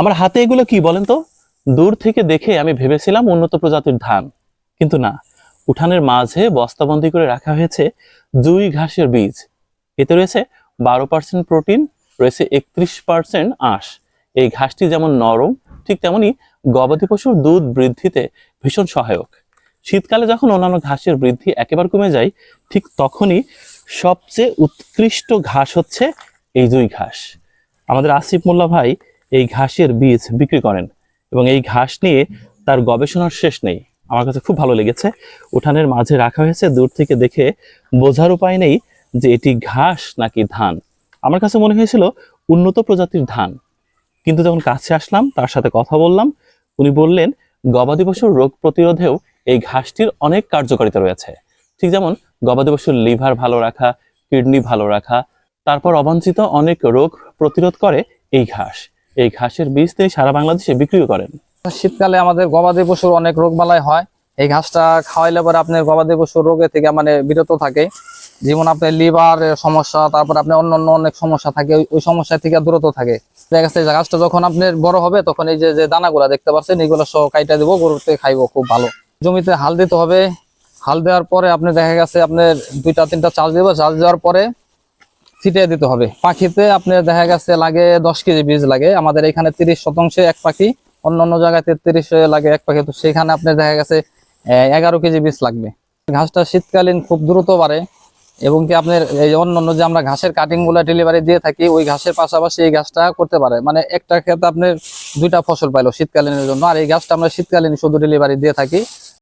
আমার হাতে এগুলো কি বলেন তো? দূর থেকে দেখে আমি ভেবেছিলাম উন্নত প্রজাতির ধান, কিন্তু না। উঠানের মাঝে বস্তাবন্দি করে রাখা হয়েছে জুই ঘাসের বীজ। এতে রয়েছে বারো পার্সেন্ট প্রোটিন, রয়েছে একত্রিশ পার্সেন্ট আঁশ। এই ঘাসটি যেমন নরম, ঠিক তেমনি গবাদি পশুর দুধ বৃদ্ধিতে ভীষণ সহায়ক। শীতকালে যখন অন্যান্য ঘাসের বৃদ্ধি একেবারে কমে যায়, ঠিক তখনই সবচেয়ে উৎকৃষ্ট ঘাস হচ্ছে এই জুই ঘাস। আমাদের আসিফ মোল্লা ভাই এই ঘাসের বীজ বিক্রি করেন এবং এই ঘাস নিয়ে তার গবেষণার শেষ নেই। আমার কাছে খুব ভালো লেগেছে। উঠানের মাঝে রাখা হয়েছে, দূর থেকে দেখে বোঝার উপায় নেই যে এটি ঘাস নাকি ধান। আমার কাছে মনে হয়েছিল উন্নত প্রজাতির ধান। কিন্তু যখন কাছে আসলাম, তার সাথে কথা বললাম, উনি বললেন, গবাদি পশুর রোগ প্রতিরোধেও এই ঘাসটির অনেক কার্যকারিতা রয়েছে। ঠিক যেমন গবাদি পশুর লিভার ভালো রাখা, কিডনি ভালো রাখা, তারপর অবাঞ্ছিত অনেক রোগ প্রতিরোধ করে এই ঘাস। এই ঘাসের বীজ তিনি সারা বাংলাদেশে বিক্রিও করেন। শীতকালে আমাদের গবাদি পশুর অনেক রোগ বালাই হয়। এই ঘাসটা খাওয়াইলে পরে আপনার গবাদি পশুর রোগে থেকে মানে বিরত থাকে। যেমন আপনার লিভার সমস্যা, তারপর আপনার অন্য অন্য অনেক সমস্যা থাকে, ওই- সমস্যা থেকে দূরত থাকে। দেখা গেছে যে ঘাসটা যখন আপনার বড় হবে, তখন এই যে দানাগুলা দেখতে পাচ্ছেন, এগুলো সহ কাইটা দিব, গরুতে খাইবো, খুব ভালো। জমিতে হাল দিতে হবে। হাল দেওয়ার পরে আপনি দেখা গেছে আপনার দুইটা, তিনটা চাষ দিব। চাষ দেওয়ার পরে ছিটিয়ে দিতে হবে। পাখিতে আপনার দেখা গেছে লাগে দশ কেজি বীজ লাগে। আমাদের এখানে তিরিশ শতাংশে এক পাখি, অন্য অন্য জায়গায় তেত্রিশ লাগে এক পাখি। তো সেখানে আপনার দেখা গেছে এগারো কেজি বীজ লাগবে। ঘাসটা শীতকালীন খুব দ্রুত বাড়ে এবং কি আপনার এই অন্য অন্য যে আমরা ঘাসের কাটিংগুলা ডেলিভারি দিয়ে থাকি, ওই ঘাসের পাশাপাশি এই ঘাসটা করতে পারে। মানে একটা ক্ষেত্রে আপনার দুইটা ফসল পাইলো শীতকালীনের জন্য। আর এই ঘাসটা আমরা শীতকালীন শুধু ডেলিভারি দিয়ে থাকি।